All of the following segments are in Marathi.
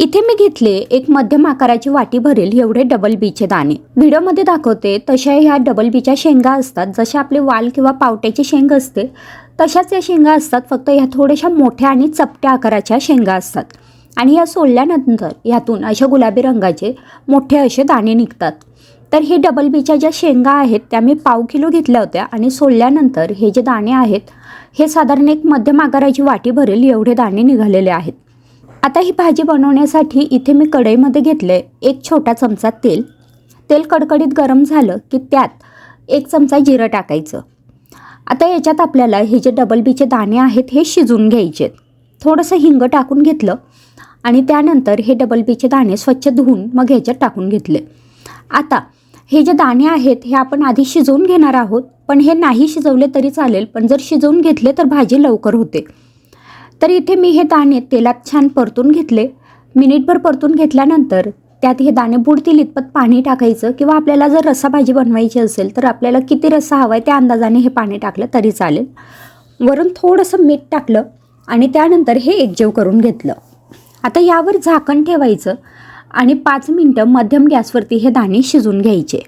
इथे मी घेतले एक मध्यम आकाराची वाटी भरेल एवढे डबल बीचे दाणे. व्हिडिओमध्ये दाखवते तशा ह्या डबल बीच्या शेंगा असतात. जसे आपले वाल किंवा पावट्याची शेंग असते तशाच या शेंगा असतात. फक्त ह्या थोड्याशा मोठ्या आणि चपट्या आकाराच्या शेंगा असतात. आणि या सोडल्यानंतर यातून अशा गुलाबी रंगाचे मोठे असे दाणे निघतात. तर हे डबल बीच्या ज्या शेंगा आहेत त्या मी पाव किलो घेतल्या होत्या. आणि सोडल्यानंतर हे जे दाणे आहेत हे साधारण एक मध्यम आकाराची वाटी भरेल एवढे दाणे निघालेले आहेत. आता ही भाजी बनवण्यासाठी इथे मी कढईमध्ये घेतलं आहे एक छोटा चमचा तेल. तेल कडकडीत गरम झालं की त्यात एक चमचा जिरं टाकायचं. आता याच्यात आपल्याला हे जे डबल बीचे दाणे आहेत हे शिजून घ्यायचे. थोडंसं हिंग टाकून घेतलं आणि त्यानंतर हे डबल बीचे दाणे स्वच्छ धुवून मग ह्याच्यात टाकून घेतले. आता हे जे दाणे आहेत हे आपण आधी शिजवून घेणार आहोत पण हे नाही शिजवले तरी चालेल पण जर शिजवून घेतले तर भाजी लवकर होते. तर इथे मी हे दाणे तेलात छान परतून घेतले. मिनिटभर परतून घेतल्यानंतर त्यात हे दाणे बुडतील इतपत पाणी टाकायचं किंवा आपल्याला जर रसा भाजी बनवायची असेल तर आपल्याला किती रस्सा हवा आहे त्या अंदाजाने हे पाणी टाकलं तरी चालेल. वरून थोडंसं मीठ टाकलं आणि त्यानंतर हे एकजीव करून घेतलं. आता यावर झाकण ठेवायचं आणि पाच मिनटं मध्यम गॅसवरती हे दाणे शिजून घ्यायचे.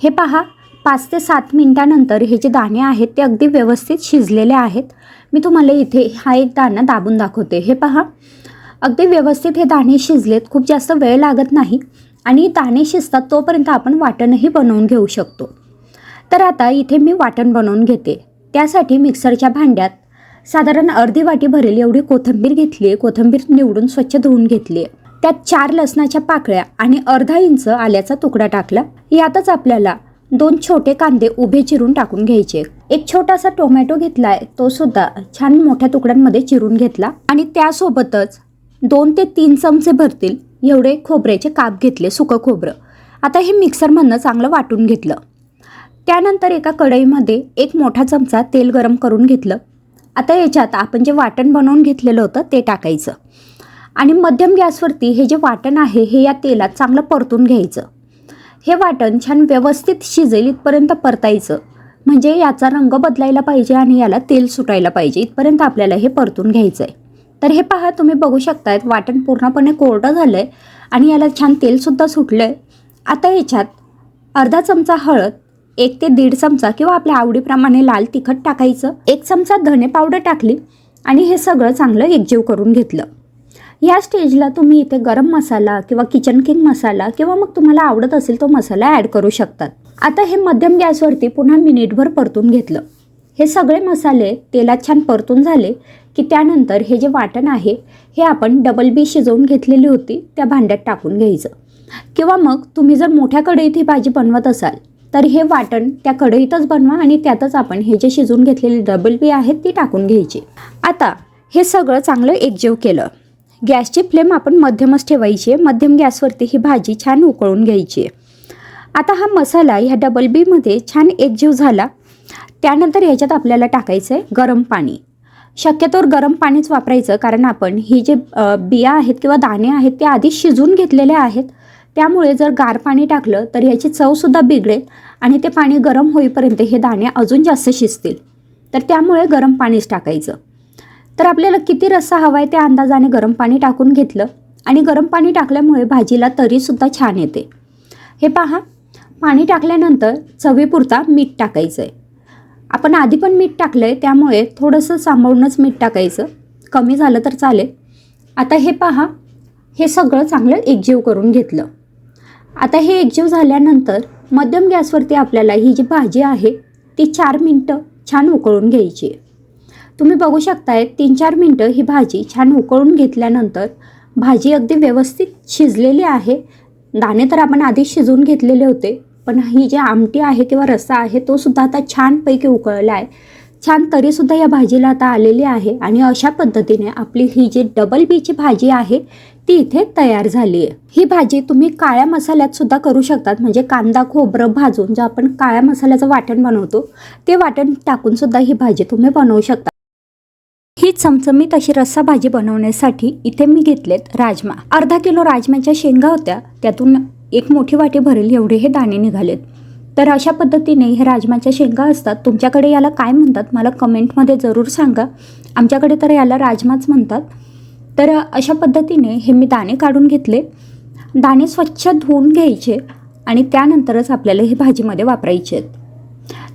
हे पहा पाच ते सात मिनटानंतर हे जे दाणे आहेत ते अगदी व्यवस्थित शिजलेले आहेत. मी तुम्हाला इथे हा एक दाणा दाबून दाखवते. हे पहा. अगदी व्यवस्थित हे दाणे शिजलेत. खूप जास्त वेळ लागत नाही आणि दाणे शिजतात तोपर्यंत आपण वाटणही बनवून घेऊ शकतो. तर आता इथे मी वाटण बनवून घेते. त्यासाठी मिक्सरच्या भांड्यात साधारण अर्धी वाटी भरेल एवढी कोथिंबीर घेतली आहे. कोथिंबीर निवडून स्वच्छ धुवून घेतली आहे. त्यात चार लसणाच्या पाकळ्या आणि अर्धा इंच आल्याचा तुकडा टाकला. यातच आपल्याला दोन छोटे कांदे उभे चिरून टाकून घ्यायचे. एक छोटासा टोमॅटो घेतलाय तो सुद्धा छान मोठ्या तुकड्यांमध्ये चिरून घेतला आणि त्यासोबतच दोन ते तीन चमचे भरतील एवढे खोबऱ्याचे काप घेतले सुकं खोबरं. आता हे मिक्सरमधनं चांगलं वाटून घेतलं. त्यानंतर एका कढईमध्ये एक मोठा चमचा तेल गरम करून घेतलं. आता याच्यात आपण जे वाटण बनवून घेतलेलं होतं ते टाकायचं. आणि मध्यम गॅसवरती हे जे वाटण आहे हे या तेलात चांगलं परतून घ्यायचं. हे वाटण छान व्यवस्थित शिजेल इथपर्यंत परतायचं. म्हणजे याचा रंग बदलायला पाहिजे आणि याला तेल सुटायला पाहिजे इथपर्यंत आपल्याला हे परतून घ्यायचं आहे तर हे पहा तुम्ही बघू शकतायत वाटण पूर्णपणे कोरडं झालं आहे आणि याला छान तेलसुद्धा सुटलं आहे आता याच्यात अर्धा चमचा हळद एक ते दीड चमचा किंवा आपल्या आवडीप्रमाणे लाल तिखट टाकायचं. एक चमचा धने पावडर टाकली आणि हे सगळं चांगलं एकजीव करून घेतलं. या स्टेजला तुम्ही इथे गरम मसाला किंवा किचन किंग मसाला किंवा मग तुम्हाला आवडत असेल तो मसाला ॲड करू शकतात. आता हे मध्यम गॅसवरती पुन्हा मिनिटभर परतून घेतलं. हे सगळे मसाले तेलात छान परतून झाले की त्यानंतर हे जे वाटण आहे हे आपण डबल बी शिजवून घेतलेली होती त्या भांड्यात टाकून घ्यायचं. किंवा मग तुम्ही जर मोठ्या कढईत ही भाजी बनवत असाल तर हे वाटण त्या कढईतच बनवा आणि त्यातच आपण हे जे शिजवून घेतलेली डबल बी आहेत ती टाकून घ्यायची. आता हे सगळं चांगलं एकजीव केलं. गॅसची फ्लेम आपण मध्यमच ठेवायची मध्यम गॅसवरती ही भाजी छान उकळून घ्यायची आहे. आता हा मसाला ह्या डबल बीमध्ये छान एकजीव झाला. त्यानंतर ह्याच्यात आपल्याला टाकायचं आहे गरम पाणी. शक्यतोवर गरम पाणीच वापरायचं कारण आपण ही जे बिया आहेत किंवा दाणे आहेत ते आधी शिजून घेतलेले आहेत. त्यामुळे जर गार पाणी टाकलं तर ह्याची चवसुद्धा बिघडेल आणि ते पाणी गरम होईपर्यंत हे दाणे अजून जास्त शिजतील. तर त्यामुळे गरम पाणीच टाकायचं. तर आपल्याला किती रस्सा हवा आहे त्या अंदाजाने गरम पाणी टाकून घेतलं आणि गरम पाणी टाकल्यामुळे भाजीला तरीसुद्धा छान येते. हे पहा पाणी टाकल्यानंतर चवीपुरता मीठ टाकायचं आहे आपण आधी पण मीठ टाकलं आहे त्यामुळे थोडंसं सांभाळूनच मीठ टाकायचं. कमी झालं तर चालेल. आता हे पहा हे सगळं चांगलं एकजीव करून घेतलं. आता हे एकजीव झाल्यानंतर मध्यम गॅसवरती आपल्याला ही जी भाजी आहे ती चार मिनटं छान उकळून घ्यायची आहे. तुम्ही बघू शकताय तीन चार मिनटं ही भाजी छान उकळून घेतल्यानंतर भाजी अगदी व्यवस्थित शिजलेली आहे. दाणे तर आपण आधीच शिजवून घेतलेले होते पण ही जी आमटी आहे किंवा रस्सा आहे तो सुद्धा आता छानपैकी उकळला आहे. छान तरीसुद्धा या भाजीला आता आलेली आहे आणि अशा पद्धतीने आपली ही जी डबल बीची भाजी आहे ती इथे तयार झाली आहे. ही भाजी तुम्ही काळ्या मसाल्यात सुद्धा करू शकतात म्हणजे कांदा खोबरं भाजून जे आपण काळ्या मसाल्याचं वाटण बनवतो ते वाटण टाकून सुद्धा ही भाजी तुम्ही बनवू शकता. ही चमचमीत अशी रस्सा भाजी बनवण्यासाठी इथे मी घेतलेत राजमा. अर्धा किलो राजम्याच्या शेंगा होत्या. त्यातून एक मोठी वाटी भरेल एवढे हे दाणे निघालेत. तर अशा पद्धतीने हे राजमाच्या शेंगा असतात. तुमच्याकडे याला काय म्हणतात मला कमेंटमध्ये जरूर सांगा. आमच्याकडे तर याला राजमाच म्हणतात. तर अशा पद्धतीने हे मी दाणे काढून घेतले. दाणे स्वच्छ धुवून घ्यायचे आणि त्यानंतरच आपल्याला हे भाजीमध्ये वापरायचे आहेत.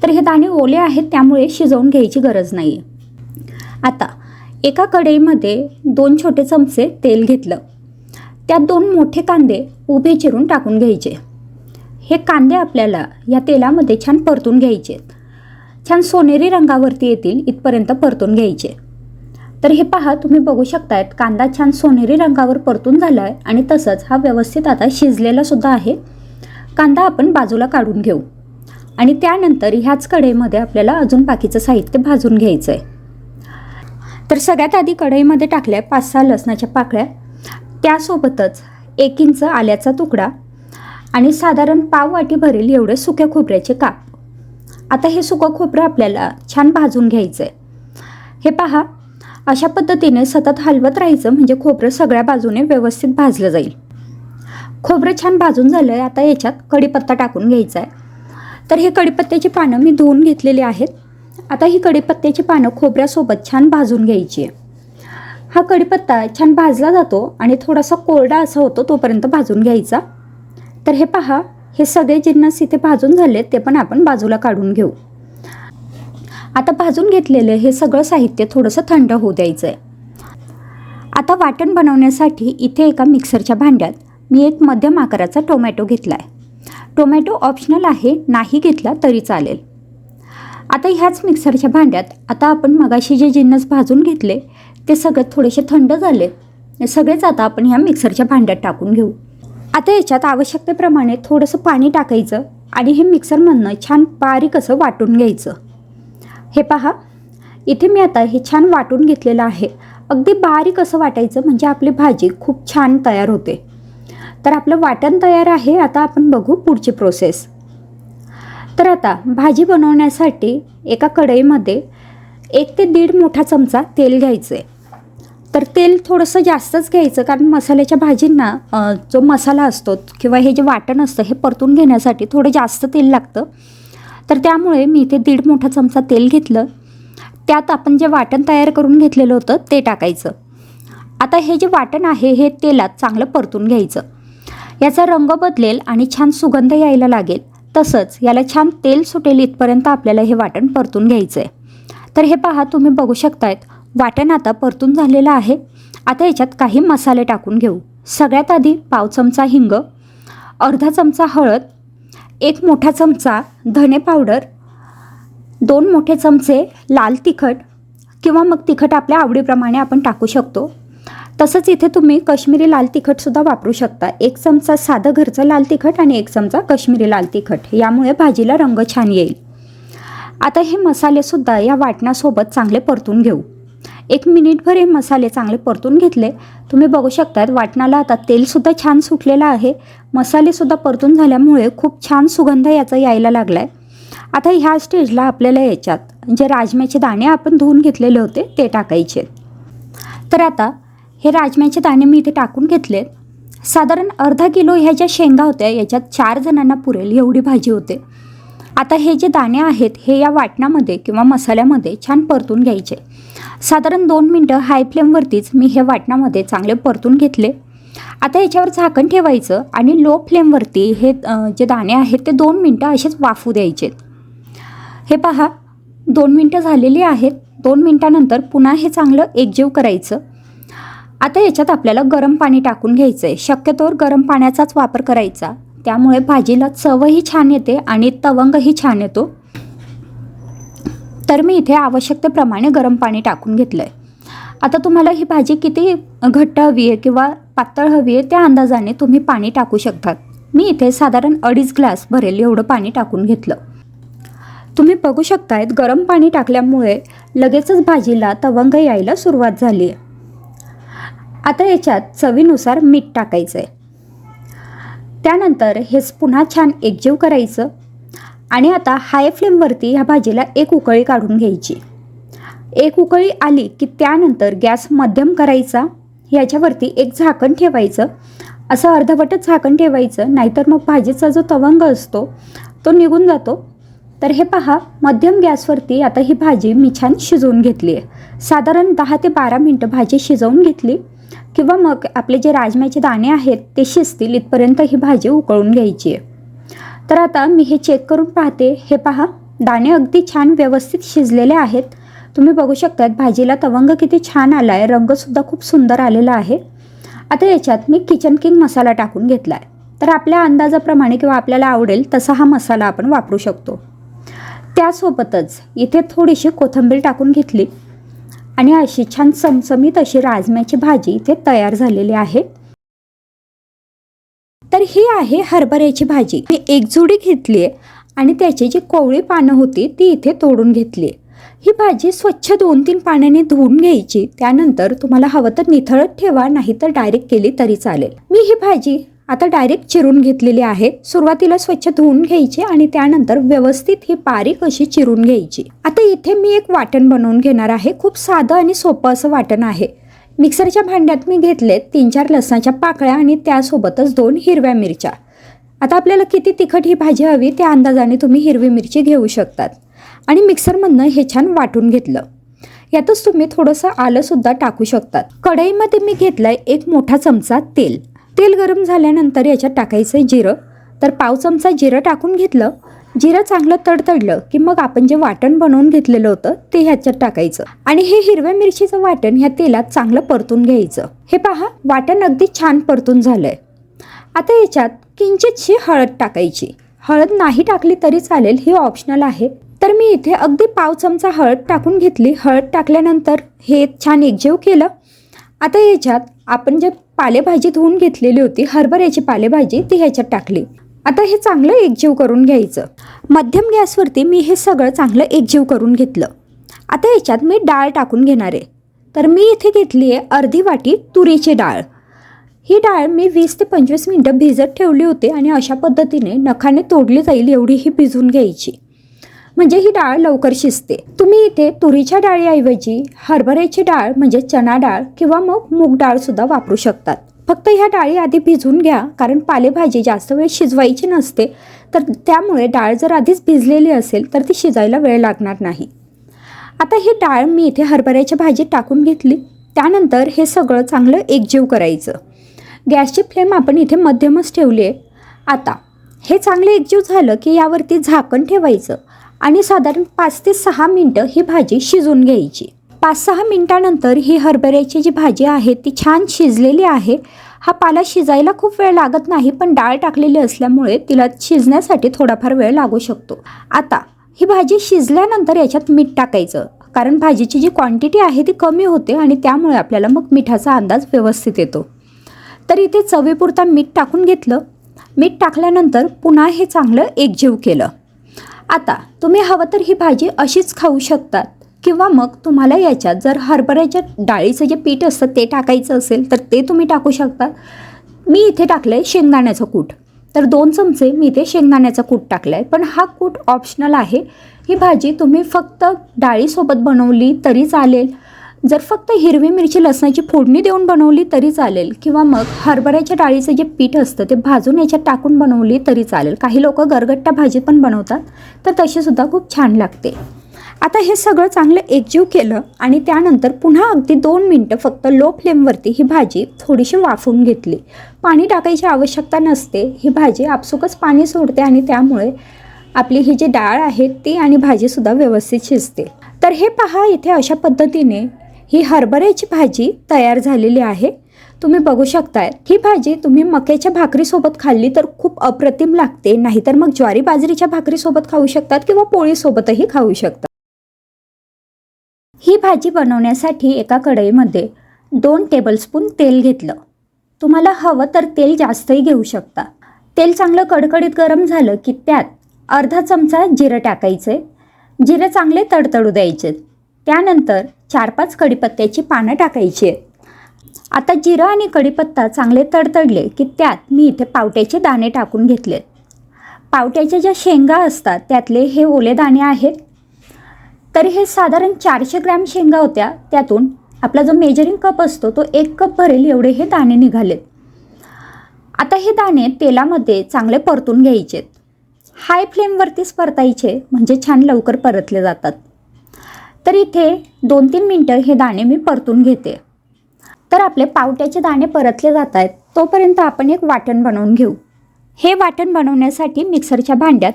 तर हे दाणे ओले आहेत त्यामुळे शिजवून घ्यायची गरज नाही आहे आता एका कढईमध्ये दोन छोटे चमचे तेल घेतलं. त्यात दोन मोठे कांदे उभे चिरून टाकून घ्यायचे. हे कांदे आपल्याला या तेलामध्ये छान परतून घ्यायचे. आहेत. छान सोनेरी रंगावरती येतील इथपर्यंत परतून घ्यायचे. तर हे पहा तुम्ही बघू शकतायत कांदा छान सोनेरी रंगावर परतून झाला आहे आणि तसंच हा व्यवस्थित आता शिजलेलासुद्धा आहे. कांदा आपण बाजूला काढून घेऊ. आणि त्यानंतर ह्याच कढईमध्ये आपल्याला अजून बाकीचं साहित्य भाजून घ्यायचं आहे तर सगळ्यात आधी कढईमध्ये टाकल्या पाच सहा लसणाच्या पाकळ्या. त्यासोबतच एक इंच आल्याचा तुकडा आणि साधारण पाव वाटी भरेल एवढे सुक्या खोबऱ्याचे काप. आता हे सुकं खोबरं आपल्याला छान भाजून घ्यायचं आहे हे पहा अशा पद्धतीने सतत हलवत राहायचं म्हणजे खोबरं सगळ्या बाजूने व्यवस्थित भाजलं जाईल. खोबरं छान भाजून झालं आहे आता याच्यात कढीपत्ता टाकून घ्यायचा आहे तर हे कढीपत्त्याची पानं मी धुवून घेतलेली आहेत. आता ही कढीपत्त्याची पानं खोबऱ्यासोबत छान भाजून घ्यायची आहे. हा कढीपत्ता छान भाजला जातो आणि थोडासा कोरडा असा होतो तोपर्यंत भाजून घ्यायचा. तर हे पहा हे सगळे जिन्नस इथे भाजून झाले ते पण आपण बाजूला काढून घेऊ. आता भाजून घेतलेलं हे सगळं साहित्य थोडंसं थंड होऊ द्यायचं आहे आता वाटण बनवण्यासाठी इथे एका मिक्सरच्या भांड्यात मी एक मध्यम आकाराचा टोमॅटो घेतला आहे टोमॅटो ऑप्शनल आहे नाही घेतला तरी चालेल. आता ह्याच मिक्सरच्या भांड्यात आता आपण मगाशी जे जिन्नस भाजून घेतले ते सगळे थोडेसे थंड झाले. सगळेच आता आपण ह्या मिक्सरच्या भांड्यात टाकून घेऊ. आता याच्यात आवश्यकतेप्रमाणे थोडंसं पाणी टाकायचं आणि हे मिक्सरमधनं छान बारीक असं वाटून घ्यायचं. हे पहा इथे मी आता हे छान वाटून घेतलेलं आहे. अगदी बारीक असं वाटायचं म्हणजे आपली भाजी खूप छान तयार होते. तर आपलं वाटण तयार आहे आता आपण बघू पुढची प्रोसेस तर आता भाजी बनवण्यासाठी एका कढईमध्ये एक ते दीड मोठा चमचा तेल घ्यायचं आहे तर तेल थोडंसं जास्तच घ्यायचं कारण मसाल्याच्या भाजींना जो मसाला असतो किंवा हे जे वाटण असतं हे परतून घेण्यासाठी थोडं जास्त तेल लागतं. तर त्यामुळे मी इथे दीड मोठा चमचा तेल घेतलं. त्यात आपण जे वाटण तयार करून घेतलेलं होतं ते टाकायचं. आता हे जे वाटण आहे हे तेलात चांगलं परतून घ्यायचं. याचा रंग बदलेल आणि छान सुगंध यायला लागेल. तसंच याला छान तेल सुटेल इथपर्यंत आपल्याला हे वाटण परतून घ्यायचं आहे तर हे पहा तुम्ही बघू शकतायत वाटण आता परतून झालेलं आहे. आता याच्यात काही मसाले टाकून घेऊ. सगळ्यात आधी पाव चमचा हिंग अर्धा चमचा हळद एक मोठा चमचा धने पावडर दोन मोठे चमचे लाल तिखट किंवा मग तिखट आपल्या आवडीप्रमाणे आपण टाकू शकतो. तसंच इथे तुम्ही कश्मीरी लाल तिखटसुद्धा वापरू शकता. एक चमचा साधं घरचं लाल तिखट आणि एक चमचा कश्मीरी लाल तिखट. यामुळे भाजीला रंग छान येईल. आता हे मसालेसुद्धा या वाटणासोबत चांगले परतून घेऊ. एक मिनिटभर हे मसाले चांगले परतून घेतले. तुम्ही बघू शकतात वाटणाला आता तेलसुद्धा छान सुटलेलं आहे. मसालेसुद्धा परतून झाल्यामुळे खूप छान सुगंध याचा यायला लागला आहे आता ह्या स्टेजला आपल्याला याच्यात जे राजम्याचे दाणे आपण धुवून घेतलेले होते ते टाकायचे. तर आता हे राजम्याचे दाणे मी इथे टाकून घेतलेत. साधारण अर्धा किलो ह्या ज्या शेंगा होत्या याच्यात चार जणांना पुरेल एवढी भाजी होते. आता हे जे दाणे आहेत हे या वाटणामध्ये किंवा मसाल्यामध्ये छान परतून घ्यायचे. साधारण दोन मिनटं हाय फ्लेमवरतीच मी हे वाटणामध्ये चांगले परतून घेतले. आता याच्यावर झाकण ठेवायचं आणि लो फ्लेमवरती हे जे दाणे आहेत ते दोन मिनटं असेच वाफू द्यायचे. हे पहा दोन मिनटं झालेली आहेत. दोन मिनटानंतर पुन्हा हे चांगलं एकजीव करायचं. आता याच्यात आपल्याला गरम पाणी टाकून घ्यायचं आहे शक्यतोवर गरम पाण्याचाच वापर करायचा. त्यामुळे भाजीला चवही छान येते आणि तवंगही छान येतो. तर मी इथे आवश्यकतेप्रमाणे गरम पाणी टाकून घेतलं आहे आता तुम्हाला ही भाजी किती घट्ट हवी आहे किंवा पातळ हवी आहे त्या अंदाजाने तुम्ही पाणी टाकू शकतात. मी इथे साधारण अडीच ग्लास भरेल एवढं पाणी टाकून घेतलं. तुम्ही बघू शकतायत गरम पाणी टाकल्यामुळे लगेचच भाजीला तवंग यायला सुरुवात झाली आहे आता याच्यात चवीनुसार मीठ टाकायचं आहे त्यानंतर हे पुन्हा छान एकजीव करायचं. आणि आता हाय फ्लेमवरती ह्या भाजीला एक उकळी काढून घ्यायची. एक उकळी आली की त्यानंतर गॅस मध्यम करायचा. याच्यावरती एक झाकण ठेवायचं. असं अर्धवटच झाकण ठेवायचं. नाहीतर मग भाजीचा जो तवंग असतो तो निघून जातो. तर हे पहा मध्यम गॅसवरती आता ही भाजी मी छान शिजवून घेतली आहे साधारण दहा ते बारा मिनटं भाजी शिजवून घेतली. किंवा मग आपले जे राजम्याचे दाणे आहेत ते शिजतील इथपर्यंत ही भाजी उकळून घ्यायची. आहे तर आता मी हे चेक करून पाहते. हे पहा दाणे अगदी छान व्यवस्थित शिजलेले आहेत. तुम्ही बघू शकतात भाजीला तवंग किती छान आला आहे रंगसुद्धा खूप सुंदर आलेला आहे. आता याच्यात मी किचन किंग मसाला टाकून घेतला आहे तर आपल्या अंदाजाप्रमाणे किंवा आपल्याला आवडेल तसा हा मसाला आपण वापरू शकतो. त्यासोबतच इथे थोडीशी कोथिंबीर टाकून घेतली. आणि अशी छान चमचमीत अशी राजम्याची भाजी इथे तयार झालेली आहे. तर ही आहे हरभऱ्याची भाजी. मी एकजुडी घेतली आहे आणि त्याची जी कोवळी पानं होती ती इथे तोडून घेतली ही भाजी स्वच्छ दोन तीन पाण्याने धुवून घ्यायची. त्यानंतर तुम्हाला हवं तर निथळत ठेवा नाही तर डायरेक्ट केली तरी चालेल. मी ही भाजी आता डायरेक्ट चिरून घेतलेली आहे. सुरुवातीला स्वच्छ धुवून घ्यायची आणि त्यानंतर व्यवस्थित ही बारीक अशी चिरून घ्यायची. आता इथे मी एक वाटण बनवून घेणार आहे. खूप साधं आणि सोपं असं वाटण आहे. मिक्सरच्या भांड्यात मी घेतले तीन चार लसणाच्या पाकळ्या आणि त्यासोबतच दोन हिरव्या मिरच्या. आता आपल्याला किती तिखट ही भाजी हवी त्या अंदाजाने तुम्ही हिरवी मिरची घेऊ शकतात. आणि मिक्सरमधनं हे छान वाटून घेतलं. यातच तुम्ही थोडंसं आलंसुद्धा टाकू शकतात. कढईमध्ये मी घेतलं आहे एक मोठा चमचा तेल. तेल गरम झाल्यानंतर याच्यात टाकायचं आहे जिरं. तर पाव चमचा जिरं टाकून घेतलं. जिरं चांगलं तडतडलं की मग आपण जे वाटण बनवून घेतलेलं होतं ते ह्याच्यात टाकायचं. आणि हे हिरव्या मिरचीचं वाटण ह्या तेलात चांगलं परतून घ्यायचं. हे पहा वाटण अगदी छान परतून झालंय. आता याच्यात किंचितशी हळद टाकायची. हळद नाही टाकली तरी चालेल ही ऑप्शनल आहे. तर मी इथे अगदी पाव चमचा हळद टाकून घेतली. हळद टाकल्यानंतर हे छान एकजीव केलं. आता याच्यात आपण जे पालेभाजी धुवून घेतलेली होती. हरभऱ्याची पालेभाजी ती ह्याच्यात टाकली. आता हे चांगलं एकजीव करून घ्यायचं. मध्यम गॅसवरती मी हे सगळं चांगलं एकजीव करून घेतलं. आता याच्यात मी डाळ टाकून घेणार आहे. तर मी इथे घेतली आहे अर्धी वाटी तुरीची डाळ. ही डाळ मी वीस ते पंचवीस मिनटं भिजत ठेवली होती आणि अशा पद्धतीने नखाने तोडली जाईल एवढी ही भिजून घ्यायची. म्हणजे ही डाळ लवकर शिजते. तुम्ही इथे तुरीच्या डाळीऐवजी हरभऱ्याची डाळ म्हणजे चणा डाळ किंवा मग मूग डाळ सुद्धा वापरू शकतात. फक्त ह्या डाळी आधी भिजवून घ्या कारण पालेभाजी जास्त वेळ शिजवायची नसते तर त्यामुळे डाळ जर आधीच भिजलेली असेल तर ती शिजायला वेळ लागणार नाही. आता ही डाळ मी इथे हरभऱ्याच्या भाजीत टाकून घेतली. त्यानंतर हे सगळं चांगलं एकजीव करायचं. गॅसची फ्लेम आपण इथे मध्यमच ठेवली आहे. आता हे चांगलं एकजीव झालं की यावरती झाकण ठेवायचं. आणि साधारण पाच ते सहा मिनटं ही भाजी शिजून घ्यायची. पाच सहा मिनटानंतर ही हरभऱ्याची जी भाजी आहे ती छान शिजलेली आहे. हा पाला शिजायला खूप वेळ लागत नाही पण डाळ टाकलेली असल्यामुळे तिला शिजण्यासाठी थोडाफार वेळ लागू शकतो. आता ही भाजी शिजल्यानंतर याच्यात मीठ टाकायचं. कारण भाजीची जी क्वांटिटी आहे ती कमी होते आणि त्यामुळे आपल्याला मग मिठाचा अंदाज व्यवस्थित येतो. तर इथे चवीपुरता मीठ टाकून घेतलं. मीठ टाकल्यानंतर पुन्हा हे चांगलं एकजीव केलं. आता तुम्ही हवं तर ही भाजी अशीच खाऊ शकतात. किंवा मग तुम्हाला याच्यात जर हरभऱ्याच्या डाळीचं जे पीठ असतं ते टाकायचं असेल तर ते तुम्ही टाकू शकता मी इथे टाकलं आहे शेंगदाण्याचं कूट. तर दोन चमचे मी इथे शेंगदाण्याचा कूट टाकला आहे पण हा कूट ऑप्शनल आहे. ही भाजी तुम्ही फक्त डाळीसोबत बनवली तरी चालेल. जर फक्त हिरवी मिरची लसणाची फोडणी देऊन बनवली तरी चालेल किंवा मग हरभऱ्याच्या डाळीचं जे पीठ असतं ते भाजून याच्यात टाकून बनवली तरी चालेल. काही लोक गरगट्टा भाजी पण बनवतात तर तशीसुद्धा खूप छान लागते. आता हे सगळं चांगलं एकजीव केलं आणि त्यानंतर पुन्हा अगदी दोन मिनटं फक्त लो फ्लेमवरती ही भाजी थोडीशी वाफवून घेतली. पाणी टाकायची आवश्यकता नसते ही भाजी आपसुकच पाणी सोडते आणि त्यामुळे आपली ही जी डाळ आहे ती आणि भाजीसुद्धा व्यवस्थित शिजते. तर हे पहा इथे अशा पद्धतीने ही हरभऱ्याची भाजी तयार झालेली आहे. तुम्ही बघू शकताय ही भाजी तुम्ही मक्याच्या भाकरीसोबत खाल्ली तर खूप अप्रतिम लागते. नाहीतर मग ज्वारी बाजरीच्या भाकरीसोबत खाऊ शकतात किंवा पोळीसोबतही खाऊ शकतात. ही भाजी बनवण्यासाठी एका कढईमध्ये दोन टेबलस्पून तेल घेतलं. तुम्हाला हवं तर तेल जास्तही घेऊ शकता. तेल चांगलं कडकडीत गरम झालं की त्यात अर्धा चमचा जिरं टाकायचे. जिरं चांगले तडतडू द्यायचे. त्यानंतर चार पाच कढीपत्त्याची पानं टाकायची. आहेत आता जिरं आणि कढीपत्ता चांगले तडतडले की त्यात मी इथे पावट्याचे दाणे टाकून घेतलेत पावट्याच्या ज्या शेंगा असतात त्यातले हे ओले दाणे आहेत. तर हे साधारण चारशे ग्रॅम शेंगा होत्या. त्यातून आपला जो मेजरिंग कप असतो तो एक कप भरेल एवढे हे दाणे निघालेत. आता हे दाणे तेलामध्ये चांगले परतून घ्यायचेत. हाय फ्लेमवरतीच परतायचे म्हणजे छान लवकर परतले जातात. तर इथे दोन तीन मिनटं हे दाणे मी परतून घेते. तर आपले पावट्याचे दाणे परतले जात आहेत तोपर्यंत आपण एक वाटण बनवून घेऊ. हे वाटण बनवण्यासाठी मिक्सरच्या भांड्यात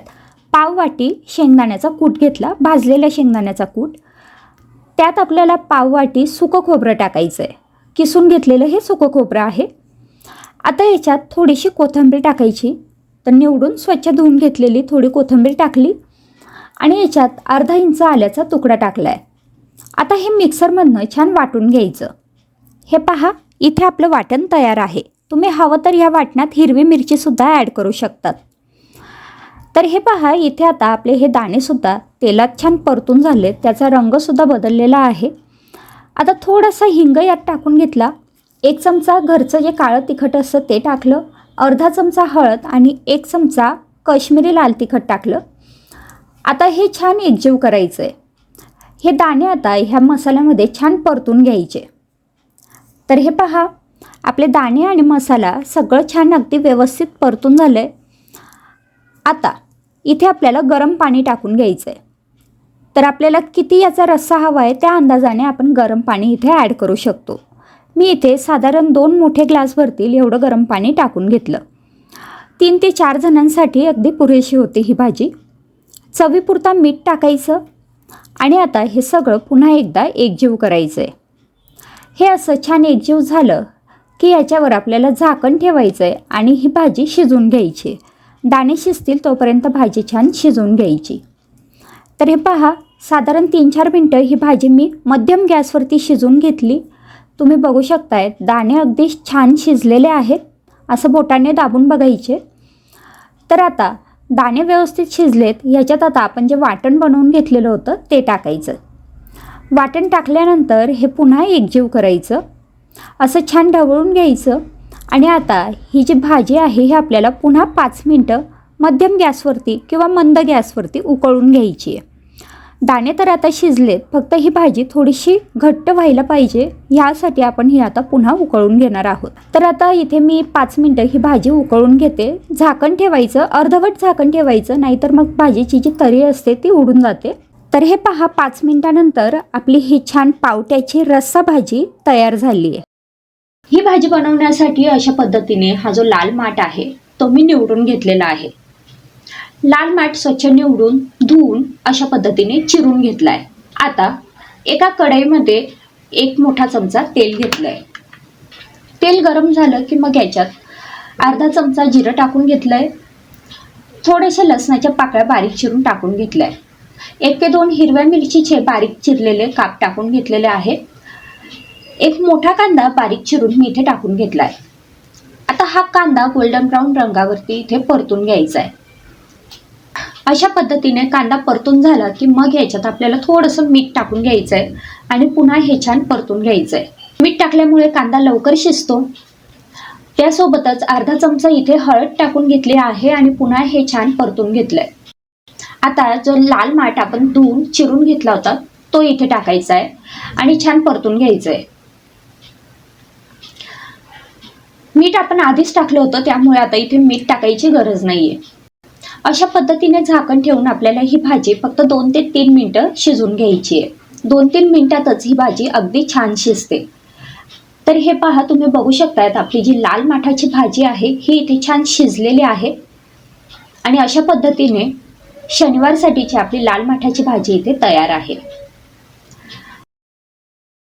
पाव वाटी शेंगदाण्याचा कूट घेतला भाजलेल्या शेंगदाण्याचा कूट. त्यात आपल्याला पाव वाटी सुकं खोबरं टाकायचं आहे किसून घेतलेलं हे सुकं खोबरं आहे. आता याच्यात थोडीशी कोथिंबीर टाकायची. तर निवडून स्वच्छ धुवून घेतलेली थोडी कोथिंबीर टाकली. आणि याच्यात अर्धा इंच आल्याचा तुकडा टाकला आहे आता हे मिक्सरमधनं छान वाटून घ्यायचं. हे पहा इथे आपलं वाटण तयार आहे. तुम्ही हवं तर ह्या वाटणात हिरवी मिरचीसुद्धा ॲड करू शकतात. तर हे पहा इथे आता आपले हे दाणेसुद्धा तेलात छान परतून झाले त्याचा रंगसुद्धा बदललेला आहे. आता थोडासा हिंग यात टाकून घेतला. एक चमचा घरचं जे काळं तिखट असतं ते टाकलं. अर्धा चमचा हळद आणि एक चमचा काश्मीरी लाल तिखट टाकलं. आता हे छान एकजीव करायचं आहे हे दाणे आता ह्या मसाल्यामध्ये छान परतून घ्यायचे. तर हे पहा आपले दाणे आणि मसाला सगळं छान अगदी व्यवस्थित परतून झालं आहे आता इथे आपल्याला गरम पाणी टाकून घ्यायचं आहे तर आपल्याला किती याचा रस्सा हवा आहे त्या अंदाजाने आपण गरम पाणी इथे ॲड करू शकतो. मी इथे साधारण दोन मोठे ग्लास भरतील एवढं गरम पाणी टाकून घेतलं. तीन ते चार जणांसाठी अगदी पुरेशी होती ही भाजी. चवीपुरता मीठ टाकायचं. आणि आता हे सगळं पुन्हा एकदा एकजीव करायचं आहे हे असं छान एकजीव झालं की याच्यावर आपल्याला झाकण ठेवायचं आहे आणि ही भाजी शिजवून घ्यायची. दाणे शिजतील तोपर्यंत भाजी छान शिजवून घ्यायची. तर हे पहा साधारण तीन चार मिनटं ही भाजी मी मध्यम गॅसवरती शिजवून घेतली. तुम्ही बघू शकताय दाणे अगदी छान शिजलेले आहेत. असं बोटाने दाबून बघायचे. तर आता दाणे व्यवस्थित शिजलेत ह्याच्यात आता आपण जे वाटण बनवून घेतलेलं होतं ते टाकायचं. वाटण टाकल्यानंतर हे पुन्हा एकजीव करायचं. असं छान ढवळून घ्यायचं आणि आता ही जी भाजी आहे ही आपल्याला पुन्हा पाच मिनटं मध्यम गॅसवरती किंवा मंद गॅसवरती उकळून घ्यायची आहे. दाणे तर आता शिजलेत फक्त ही भाजी थोडीशी घट्ट व्हायला पाहिजे यासाठी आपण ही आता पुन्हा उकळून घेणार आहोत. तर आता इथे मी पाच मिनटं ही भाजी उकळून घेते. झाकण ठेवायचं अर्धवट झाकण ठेवायचं नाहीतर मग भाजीची जी तरी असते ती उडून जाते. तर हे पहा पाच मिनिटानंतर आपली ही छान पावट्याची रस्सा भाजी तयार झाली आहे. ही भाजी बनवण्यासाठी अशा पद्धतीने हा जो लाल माठ आहे तो मी निवडून घेतलेला आहे. लाल माठ स्वच्छ निवडून धुवून अशा पद्धतीने चिरून घेतलाय. आता एका कढईमध्ये एक मोठा चमचा तेल घेतलंय. तेल गरम झालं की मग याच्यात अर्धा चमचा जिरं टाकून घेतलंय. थोडेसे लसणाच्या पाकळ्या बारीक चिरून टाकून घेतल्या. एक ते दोन हिरव्या मिरचीचे बारीक चिरलेले काप टाकून घेतलेले आहेत. एक मोठा कांदा बारीक चिरून मी इथे टाकून घेतलाय. आता हा कांदा गोल्डन ब्राऊन रंगावरती इथे परतून घ्यायचा आहे अशा पद्धतीने कांदा परतून झाला की मग ह्याच्यात आपल्याला थोडंसं मीठ टाकून घ्यायचं आहे आणि पुन्हा हे छान परतून घ्यायचं आहे मीठ टाकल्यामुळे कांदा लवकर शिजतो. त्यासोबतच अर्धा चमचा इथे हळद टाकून घेतली आहे आणि पुन्हा हे छान परतून घेतलंय. आता जो लाल माठ आपण धुवून चिरून घेतला होता तो इथे टाकायचा आहे आणि छान परतून घ्यायचं आहे मीठ आपण आधीच टाकलं होतं त्यामुळे आता इथे मीठ टाकायची गरज नाहीये. अशा पद्धतीने झाकण ठेवून आपल्याला ही भाजी फक्त दोन ते तीन मिनटं शिजून घ्यायची आहे. दोन तीन मिनटातच ही भाजी अगदी छान शिजते. तर हे पहा तुम्ही बघू शकतायत आपली जी लाल माठाची भाजी आहे ही इथे छान शिजलेली आहे. आणि अशा पद्धतीने शनिवारसाठीची आपली लाल माठाची भाजी इथे तयार आहे.